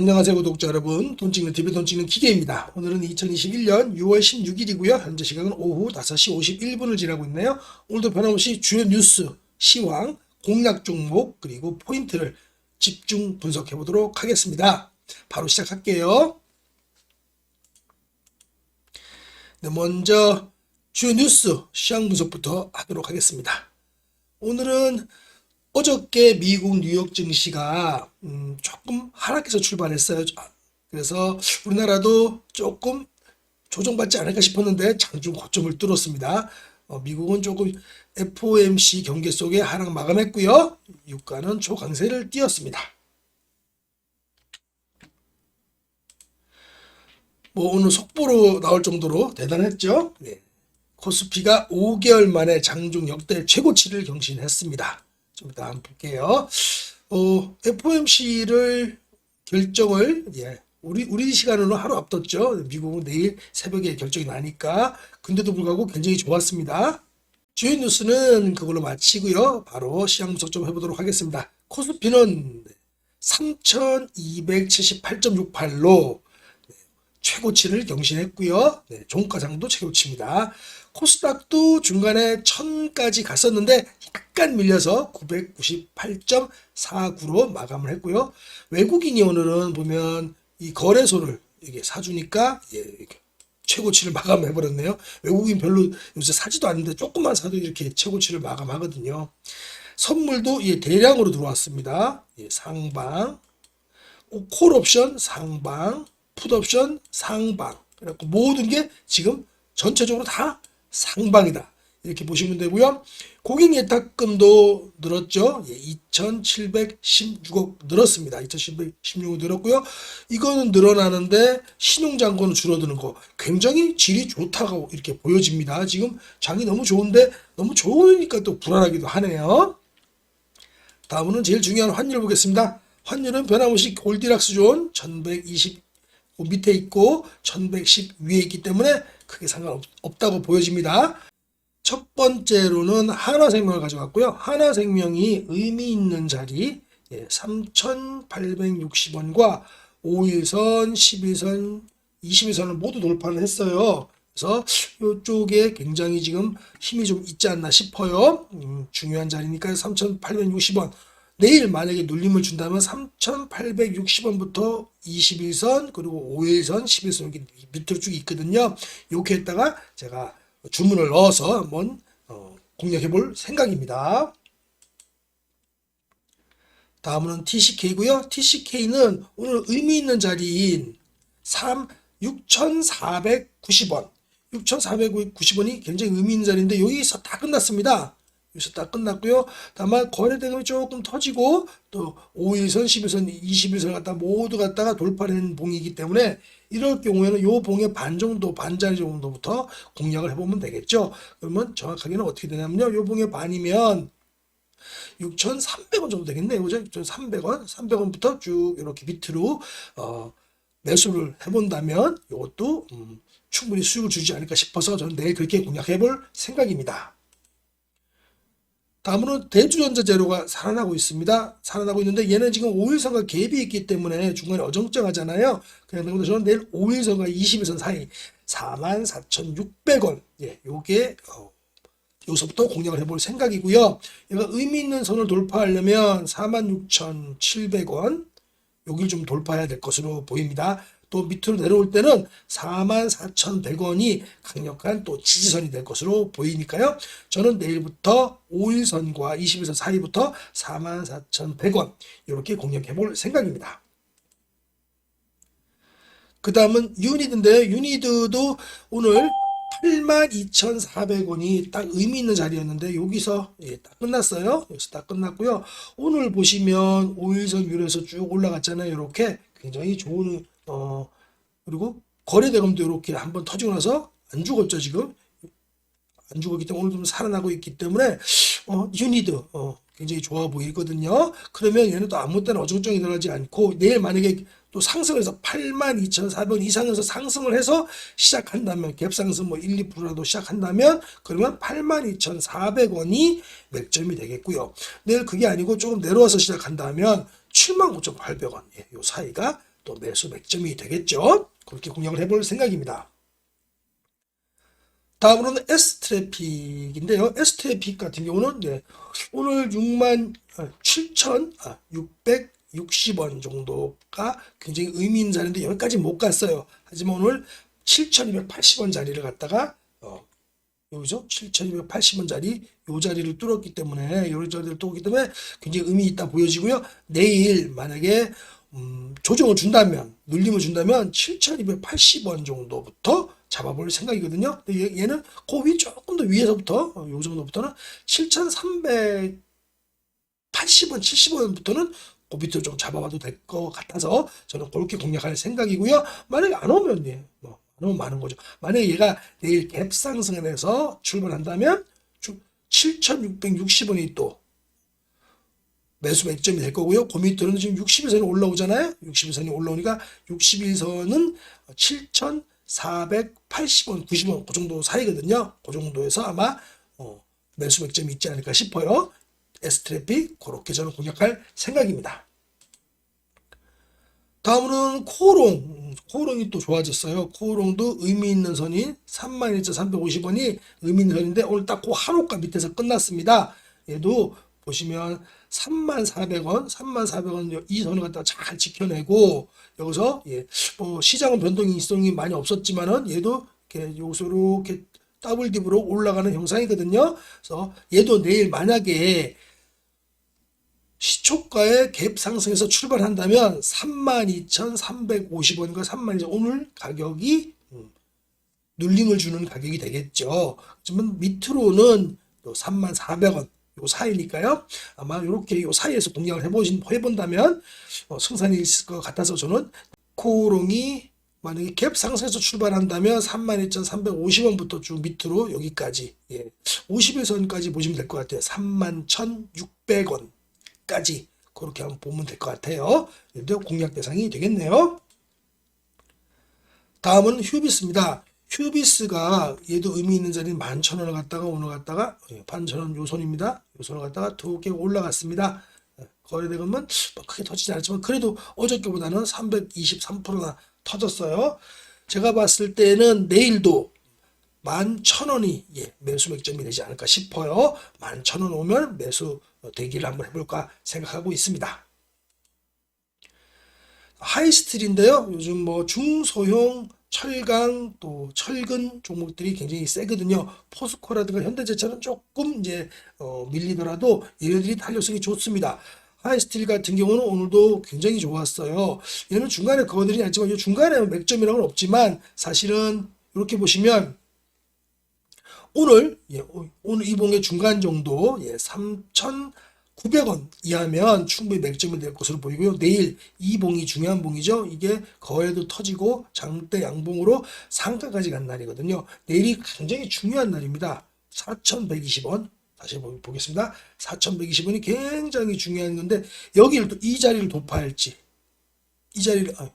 안녕하세요 구독자 여러분. 돈 찍는 TV 돈 찍는 기계입니다. 오늘은 2021년 6월 16일이고요. 현재 시각은 오후 5시 51분을 지나고 있네요. 오늘도 변함없이 주요 뉴스 시황 공략 종목 그리고 포인트를 집중 분석해 보도록 하겠습니다. 바로 시작할게요. 네, 먼저 주요 뉴스 시황 분석부터 하도록 하겠습니다. 오늘은 어저께 미국 뉴욕 증시가 음, 조금 하락해서 출발했어요. 그래서 우리나라도 조금 조정받지 않을까 싶었는데 장중 고점을 뚫었습니다. 어, 미국은 조금 FOMC 경계 속에 하락 마감했고요. 유가는 초강세를 띄었습니다. 뭐 오늘 속보로 나올 정도로 대단했죠. 네. 코스피가 5개월 만에 장중 역대 최고치를 경신했습니다. 좀 이따 한번 볼게요. 어, FOMC를 결정을 예, 우리 우리 시간으로 하루 앞뒀죠. 미국은 내일 새벽에 결정이 나니까 근데도 불구하고 굉장히 좋았습니다. 주요 뉴스는 그걸로 마치고요. 바로 시장 분석 좀 해보도록 하겠습니다. 코스피는 3,278.68로 최고치를 경신했고요. 네, 종가상도 최고치입니다. 코스닥도 중간에 1000까지 갔었는데 약간 밀려서 998.49로 마감을 했고요. 외국인이 오늘은 보면 이 거래소를 이게 사주니까 예, 이렇게 최고치를 마감해 버렸네요. 외국인 별로 요새 사지도 않는데 조금만 사도 이렇게 최고치를 마감하거든요. 선물도 예, 대량으로 들어왔습니다. 예, 상방, 콜 옵션 상방, 풋 옵션 상방. 그래갖고 모든 게 지금 전체적으로 다 상방이다. 이렇게 보시면 되고요. 고객 예탁금도 늘었죠. 예, 2,716억 늘었습니다. 2,716억 늘었고요. 이거는 늘어나는데 신용잔고는 줄어드는 거 굉장히 질이 좋다고 이렇게 보여집니다. 지금 장이 너무 좋은데 너무 좋으니까 또 불안하기도 하네요. 다음은 제일 중요한 환율 보겠습니다. 환율은 변함없이 골디락스 존 1120 밑에 있고 1110 위에 있기 때문에 크게 상관없다고 보여집니다. 첫 번째로는 하나생명을 가져갔고요. 하나생명이 의미 있는 자리 3,860원과 5일선, 11선, 21선을 모두 돌파를 했어요. 그래서 이쪽에 굉장히 지금 힘이 좀 있지 않나 싶어요. 음, 중요한 자리니까 3,860원. 내일 만약에 눌림을 준다면 3,860원부터 21선 그리고 5일선, 11선 이렇게 밑으로 쭉 있거든요. 이렇게 했다가 제가 주문을 넣어서 한번 어, 공략해 볼 생각입니다. 다음은 TCK고요. TCK는 오늘 의미 있는 자리인 3 6,490원. 6,490원이 굉장히 의미 있는 자리인데 여기서 다 끝났습니다. 여기서 다 끝났고요. 다만 거래 대금이 조금 터지고 또 5일선, 11선, 21선 갖다 모두 갖다가 돌파된 봉이기 때문에 이럴 경우에는 요 봉의 반 정도, 반자리 정도부터 공략을 해보면 되겠죠. 그러면 정확하게는 어떻게 되냐면요. 요 봉의 반이면 6,300원 정도 되겠네요. 그죠? 6,300원, 300원부터 쭉 이렇게 밑으로 어, 매수를 해본다면 이것도 음, 충분히 수익을 주지 않을까 싶어서 저는 내일 그렇게 공략해 볼 생각입니다. 다음으로 대주전자 재료가 살아나고 있습니다. 살아나고 있는데 얘는 지금 5일선과 갭이 있기 때문에 중간에 어정쩡하잖아요. 그래서 저는 내일 5일선과 21선 사이 44,600원 예, 요게 어, 여기서부터 공략을 해볼 생각이고요. 얘가 의미 있는 선을 돌파하려면 46,700원 여기를 좀 돌파해야 될 것으로 보입니다. 또 밑으로 내려올 때는 44,100원이 강력한 또 지지선이 될 것으로 보이니까요. 저는 내일부터 5일선과 21선 사이부터 44,100원 이렇게 공략해 볼 생각입니다. 그 다음은 유니드인데요. 유니드도 오늘 82,400원이 딱 의미 있는 자리였는데 여기서 예, 딱 끝났어요. 여기서 딱 끝났고요. 오늘 보시면 5일선 위로해서 쭉 올라갔잖아요. 이렇게 굉장히 좋은 어 그리고 거래 대금도 이렇게 한번 터지고 나서 안 죽었죠 지금 안 죽었기 때문에 오늘 좀 살아나고 있기 때문에 어 유니드 어 굉장히 좋아 보이거든요. 그러면 얘는 또 아무 때나 어정쩡히 들어가지 않고 내일 만약에 또 상승해서 82,400원 이상에서 상승을 해서 시작한다면 갭상승 뭐 1, 2%라도 시작한다면 그러면 82,400원이 맥점이 되겠고요. 내일 그게 아니고 조금 내려와서 시작한다면 79,800원 예, 요 사이가 또 매수 맥점이 되겠죠. 그렇게 공략을 해볼 생각입니다. 다음으로는 S 트래픽인데요. S 트래픽 같은 경우는 네, 오늘 6만 7,660원 정도가 굉장히 의미 있는 자리인데 여기까지 못 갔어요. 하지만 오늘 7,280원 자리를 갖다가 어, 여기죠? 7,280원 자리 요 자리를 뚫었기 때문에 요 자리를 뚫었기 때문에 굉장히 의미 있다 보여지고요. 내일 만약에 음, 조정을 준다면 눌림을 준다면 7,280원 정도부터 잡아볼 생각이거든요. 근데 얘, 얘는 그위 조금 더 위에서부터 어, 요 정도부터는 7,380원, 70원부터는 그 밑으로 좀 잡아봐도 될 것 같아서 저는 그렇게 공략할 생각이고요. 만약에 안 오면 예, 뭐, 안 오면 많은 거죠. 만약에 얘가 내일 갭 상승을 해서 출발한다면 7,660원이 또 매수 맥점이 될 거고요. 그 밑으로는 지금 60일선이 올라오잖아요. 60일선이 올라오니까 60일선은 7,480원, 90원 그 정도 사이거든요. 그 정도에서 아마 어, 매수 맥점이 있지 않을까 싶어요. S트래픽 그렇게 저는 공략할 생각입니다. 다음으로는 코롱. 코롱이 또 좋아졌어요. 코롱도 의미 있는 선이 31,350원이 의미 있는 선인데 오늘 딱그 한호가 밑에서 끝났습니다. 얘도 보시면 3400원, 3400원 이 선을 갖다가 잘 지켜내고 여기서 예, 뭐 시장은 변동이 이성이 많이 없었지만은 얘도 이렇게 여기서 이렇게 더블 딥으로 올라가는 형상이거든요. 그래서 얘도 내일 만약에 시초가의 갭 상승에서 출발한다면 32,350원과 32,000원 오늘 가격이 음, 눌림을 주는 가격이 되겠죠. 하지만 밑으로는 또 34,400원 요 사이니까요. 아마 이렇게 요 사이에서 공략을 해보신 해본다면 어, 승산이 있을 것 같아서 저는 코롱이 만약에 갭 상승에서 출발한다면 32,350원부터 쭉 밑으로 여기까지 예, 50일선까지 보시면 될 것 같아요. 31,600원. 까지 그렇게 한번 보면 될 것 같아요. 공략 대상이 되겠네요. 다음은 휴비스입니다. 휴비스가 얘도 의미 있는 자리는 11,000원을 갖다가 오늘 갖다가 11,000원 요선입니다. 요선을 갖다가 두 개 올라갔습니다. 거래대금은 뭐 크게 터지지 않았지만 그래도 어저께보다는 323%나 터졌어요. 제가 봤을 때는 내일도 11,000원이 예, 매수 맥점이 되지 않을까 싶어요. 11,000원 오면 매수 대기를 한번 해볼까 생각하고 있습니다. 하이스틸인데요. 요즘 뭐 중소형 철강 또 철근 종목들이 굉장히 세거든요. 포스코라든가 현대제철은 조금 이제 어, 밀리더라도 얘네들이 탄력성이 좋습니다. 하이스틸 같은 경우는 오늘도 굉장히 좋았어요. 얘는 중간에 거들이 않지만 이 중간에 맥점이라고는 없지만 사실은 이렇게 보시면 오늘 예, 오늘 이봉의 중간 정도 예, 3,900원 이하면 충분히 맥점이 될 것으로 보이고요. 내일 이 봉이 중요한 봉이죠. 이게 거래도 터지고 장대 양봉으로 상가까지 간 날이거든요. 내일이 굉장히 중요한 날입니다. 4,120원 다시 보겠습니다. 4,120원이 굉장히 중요한 건데 여기를 또 이 자리를 돌파할지 이 자리를 아,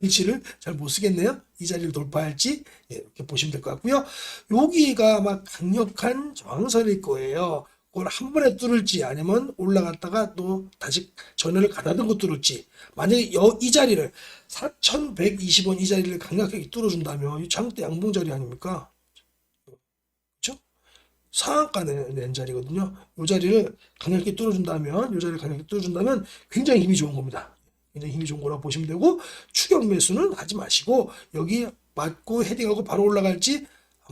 글씨를 잘 못 쓰겠네요. 이 자리를 돌파할지 예, 이렇게 보시면 될 것 같고요. 여기가 아마 강력한 저항선일 거예요. 그걸 한 번에 뚫을지 아니면 올라갔다가 또 다시 전열을 가다듬고 뚫을지 만약에 여, 이 자리를 4120원 이 자리를 강력하게 뚫어준다면 이 장대 양봉 자리 아닙니까? 그렇죠? 상한가 낸, 낸 자리거든요. 이 자리를 강력하게 뚫어준다면 이 자리를 강력하게 뚫어준다면 굉장히 힘이 좋은 겁니다. 굉장히 힘이 좋은 거라고 보시면 되고 추격 매수는 하지 마시고 여기 맞고 헤딩하고 바로 올라갈지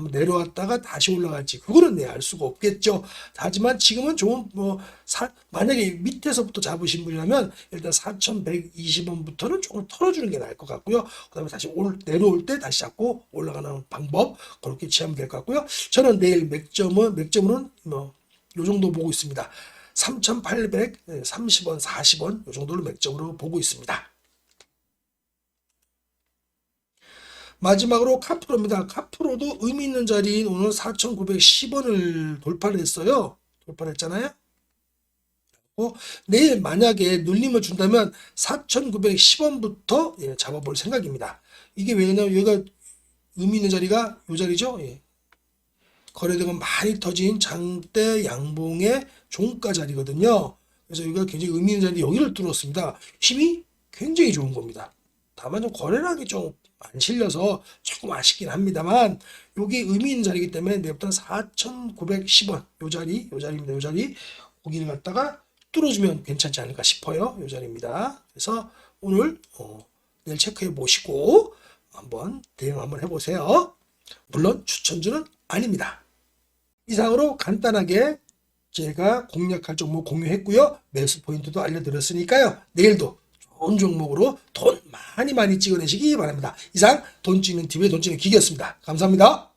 내려왔다가 다시 올라갈지 그거는 내알 수가 없겠죠. 하지만 지금은 좋은 뭐 사, 만약에 밑에서부터 잡으신 분이라면 일단 4,120원부터는 조금 털어주는 게 나을 것 같고요. 그다음에 다시 올 내려올 때 다시 잡고 올라가는 방법 그렇게 취하면 될 것 같고요. 저는 내일 맥점은 맥점은 뭐요 정도 보고 있습니다. 3,830원, 40원 이 정도를 맥점으로 보고 있습니다. 마지막으로 카프로입니다. 카프로도 의미 있는 자리인 오늘 4,910원을 돌파를 했어요. 돌파를 했잖아요. 내일 만약에 눌림을 준다면 4,910원부터 예, 잡아볼 생각입니다. 이게 왜냐면 여기가 의미 있는 자리가 이 자리죠. 예. 거래대금 많이 터진 장대 양봉의 종가 자리거든요. 그래서 여기가 굉장히 의미 있는 자리 여기를 뚫었습니다. 힘이 굉장히 좋은 겁니다. 다만 좀 거래량이 좀안 실려서 조금 아쉽긴 합니다만 여기 의미 있는 자리이기 때문에 내일부터 4,910원 요 자리 요 자리입니다. 요 자리 고기를 갖다가 뚫어주면 괜찮지 않을까 싶어요. 요 자리입니다. 그래서 오늘 어, 내일 체크해 보시고 한번 대응 한번 해보세요. 물론 추천주는 아닙니다. 이상으로 간단하게 제가 공략할 종목 공유했고요. 매수 포인트도 알려드렸으니까요. 내일도 좋은 종목으로 돈 많이 많이 찍어내시기 바랍니다. 이상 돈 찍는 TV의 돈 찍는 기계였습니다. 감사합니다.